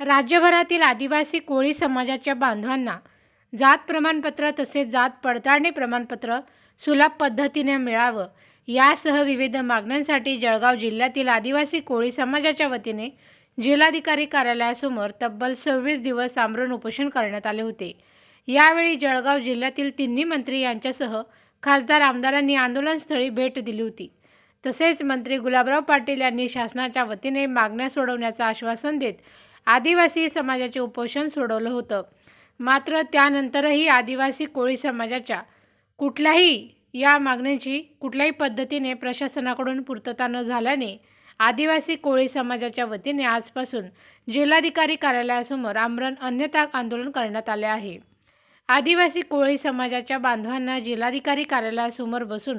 राज्यभरातील आदिवासी कोळी समाजाच्या बांधवांना जात प्रमाणपत्र तसेच जात पडताळणी प्रमाणपत्र सुलभ पद्धतीने मिळावं यासह विविध मागण्यांसाठी जळगाव जिल्ह्यातील आदिवासी कोळी समाजाच्या वतीने जिल्हाधिकारी कार्यालयासमोर तब्बल सव्वीस दिवस आमरण उपोषण करण्यात आले होते. यावेळी जळगाव जिल्ह्यातील तिन्ही मंत्री यांच्यासह खासदार आमदारांनी आंदोलनस्थळी भेट दिली होती. तसेच मंत्री गुलाबराव पाटील यांनी शासनाच्या वतीने मागण्या सोडवण्याचं आश्वासन देत आदिवासी समाजाचे उपोषण सोडवलं होतं. मात्र त्यानंतरही आदिवासी कोळी समाजाच्या कुठल्याही या मागण्यांची कुठल्याही पद्धतीने प्रशासनाकडून पूर्तता न झाल्याने आदिवासी कोळी समाजाच्या वतीने आजपासून जिल्हाधिकारी कार्यालयासमोर आमरण अन्यथा आंदोलन करण्यात आले आहे. आदिवासी कोळी समाजाच्या बांधवांना जिल्हाधिकारी कार्यालयासमोर बसून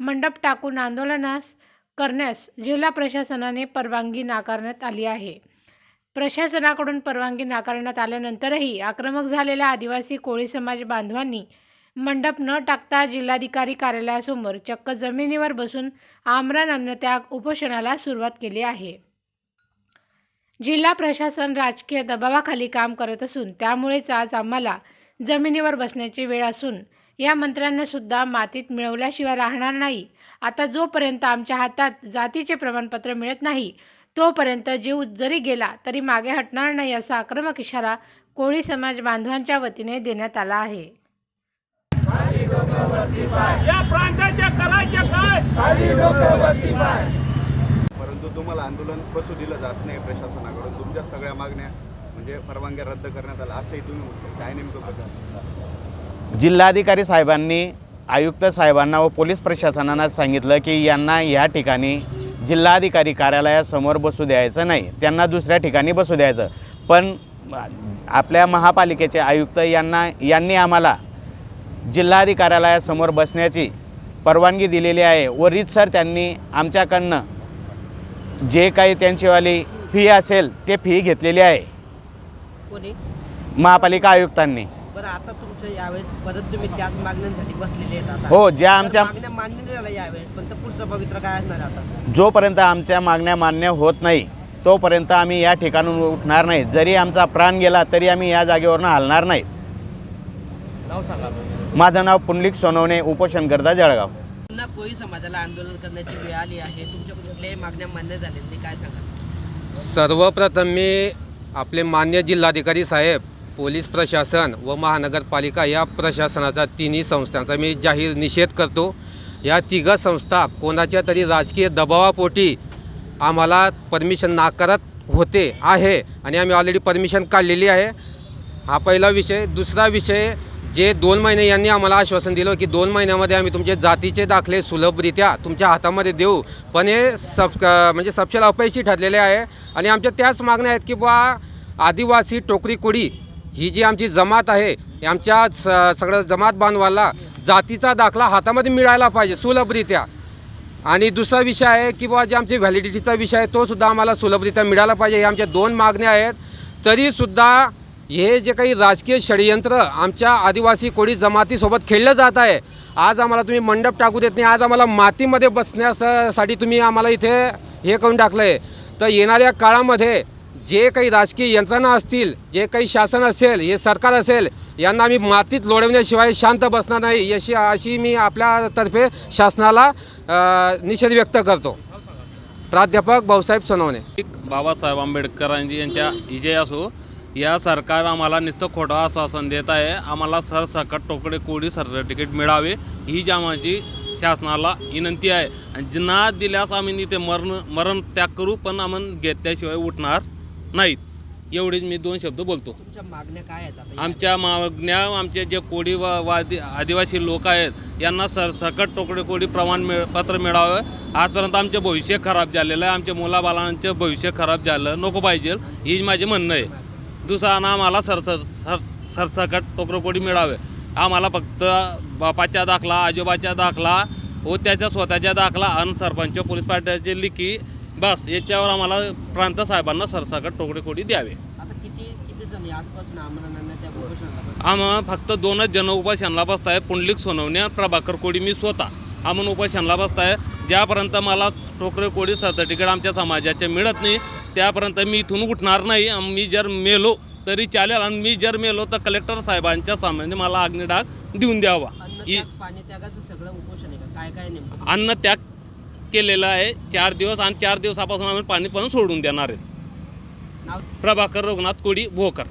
मंडप टाकून आंदोलनास करण्यास जिल्हा प्रशासनाने परवानगी नाकारण्यात आली आहे. प्रशासनाकडून परवानगी नाकारण्यात आल्यानंतरही आक्रमक झालेल्या आदिवासी कोळी समाज बांधवांनी मंडप न टाकता जिल्हाधिकारी कार्यालयासमोर चक्क जमिनीवर बसून आमरण अन्नत्याग उपोषणाला सुरुवात केली आहे. जिल्हा प्रशासन राजकीय दबावाखाली काम करत असून त्यामुळेच आज आम्हाला जमिनीवर बसण्याची वेळ असून या मंत्र्यांना सुद्धा मातीत मिळवल्याशिवाय राहणार नाही. आता जोपर्यंत आमच्या हातात जातीचे प्रमाणपत्र मिळत नाही तोपर्यंत जीव जरी गेला तरी मागे हटणार नाही असा आक्रमक इशारा कोळी समाज बांधवांच्या वतीने देण्यात आला आहे. परंतु तुम्हाला आंदोलन बसू दिलं जात नाही प्रशासनाकडून. तुमच्या सगळ्या मागण्या म्हणजे परवानग्या रद्द करण्यात आल्या असंही तुम्ही म्हणताय काय नेमकं जिल्हाधिकारी साहेबांनी आयुक्त साहेबांना व पोलीस प्रशासनानं सांगितलं की यांना या ठिकाणी जिल्हाधिकारी कार्यालयासमोर बसू द्यायचं नाही. त्यांना दुसऱ्या ठिकाणी बसू द्यायचं. पण आपल्या महापालिकेचे आयुक्त यांना यांनी आम्हाला जिल्हाधिकार्यालयासमोर बसण्याची परवानगी दिलेली आहे. व रीतसर त्यांनी आमच्याकडनं जे काही त्यांचीवाली फी असेल ते फी घेतलेली आहे. महापालिका आयुक्तांनी. बरं आता तुमचं यावेळेस परत तुम्ही त्याच मागण्यांसाठी बसलेले आहेत आता. हो ज्या तर आमच्या मागण्या मान्य नाही झाल्या यावेळेस पण तर पुढचं पवित्र काय असणार आहे आता? जोपर्यंत आमच्या मागण्या मान्य होत नाही तोपर्यंत आम्ही या ठिकाणून उठणार नाही. जरी आमचा प्राण गेला तरी आम्ही या जागेवरनं हलणार नाही. माझं नाव पुंडलिक सोनवणे उपोषणकर्ता जळगाव. पुन्हा कोळी समाजाला आंदोलन करण्याची वेळ आली आहे. तुमच्याकडून कुठल्याही मागण्या मान्य झालेल्या नाही. काय सांगा सर्वप्रथम मी आपले मान्य जिल्हाधिकारी साहेब पोलीस प्रशासन व महानगरपालिका या प्रशासनाचा तिन्ही संस्थांचा मी जाहीर निषेध करतो. या तिघं संस्था कोणाच्या तरी राजकीय दबावापोटी आम्हाला परमिशन नाकारत होते आहे आणि आम्ही ऑलरेडी परमिशन काढलेली आहे. हा पहिला विषय. दुसरा विषय जे दोन महिने यांनी आम्हाला आश्वासन दिलं की दोन महिन्यामध्ये आम्ही तुमचे जातीचे दाखले सुलभरित्या तुमच्या हातामध्ये देऊ. पण हे सब म्हणजे सपशेल अपयशी ठरलेले आहे. आणि आमच्या त्याच मागण्या आहेत की बा आदिवासी टोकरी कोळी ही जी आमची जमात आहे आमच्या स सगळं जमात बांधवाला जातीचा दाखला हातामध्ये मिळायला पाहिजे सुलभरित्या. आणि दुसरा विषय आहे की बाबा जे आमचे व्हॅलिडिटीचा विषय आहे तो सुद्धा आम्हाला सुलभरित्या मिळाला पाहिजे. हे आमच्या दोन मागण्या आहेत. तरीसुद्धा हे जे काही राजकीय षडयंत्र आमच्या आदिवासी कोळी जमातीसोबत खेळलं जात आहे आज आम्हाला तुम्ही मंडप टाकू देत नाही आज आम्हाला मातीमध्ये बसण्यासाठी तुम्ही आम्हाला इथे हे करून टाकलं आहे तर येणाऱ्या काळामध्ये जे काही राजकीय यंत्रणा असतील जे काही शासन असेल हे सरकार असेल यांना आम्ही मातीत लोडवण्याशिवाय शांत बसणार नाही अशी अशी मी आपल्यातर्फे शासनाला निषेध व्यक्त करतो. प्राध्यापक भाऊसाहेब सोनवणे. बाबासाहेब आंबेडकरांची यांच्या विजय असो या सरकार आम्हाला नुसतं खोटं आश्वासन देत आहे. आम्हाला सरसकट टोकडे कोडी सर्टिफिकेट मिळावे ही जी आम्हाची शासनाला विनंती आहे. आणि ना दिल्यास आम्ही इथे मरण मरण त्याग करू पण आम्ही घेतल्याशिवाय उठणार नाहीत. एवढेच मी दोन शब्द बोलतो. तुमच्या मागण्या काय आहेत आता? आमच्या मागण्या आमचे जे कोडी व वादी आदिवासी लोक आहेत यांना सरसकट टोकडे कोडी प्रमाण मिळ पत्र मिळावं. आजपर्यंत आमचे भविष्य खराब झालेलं आहे. आमच्या मुलाबालांचं भविष्य खराब झालं. नको पाहिजे. ही माझे म्हणणं आहे. दुसरा ना आम्हाला सरसर सर सरसकट टोकरकोडी मिळावे. आम्हाला फक्त बापाच्या दाखला आजोबाच्या दाखला व त्याच्या स्वतःच्या दाखला आणि सरपंच पोलीस पार्ट्याचे लिखी बस याच्यावर आम्हाला प्रांत साहेबांना सरसकट टोकडे कोडी द्यावे. आता किती किती जण आसपासून आमरणांना त्या घोषणाला बसले? आम्हा फक्त दोनच जण बसताय पुंडलिक सोनवणे आणि प्रभाकर कोडी मी स्वतः. आम्ही उपासनाला बसताय. ज्यापर्यंत मला टोकरे कोळी सर्टिफिकेट आमच्या समाजाचे मिळत नाही त्यापर्यंत मी इथून उठणार नाही. मी जर मेलो तरी चालेल. आणि मी जर मेलो तर कलेक्टर साहेबांच्या सामने मला अग्निडाग देऊन द्यावा. अन्न इ- त्याग पाणी त्यागाचं सगळं उपोषण आहे का? काय काय नेमकं? अन्न त्याग केलेला आहे. चार दिवस आणि चार दिवसापासून आम्ही पाणी पण सोडून देणार आहेत. प्रभाकर रघुनाथ कोडी भोकर.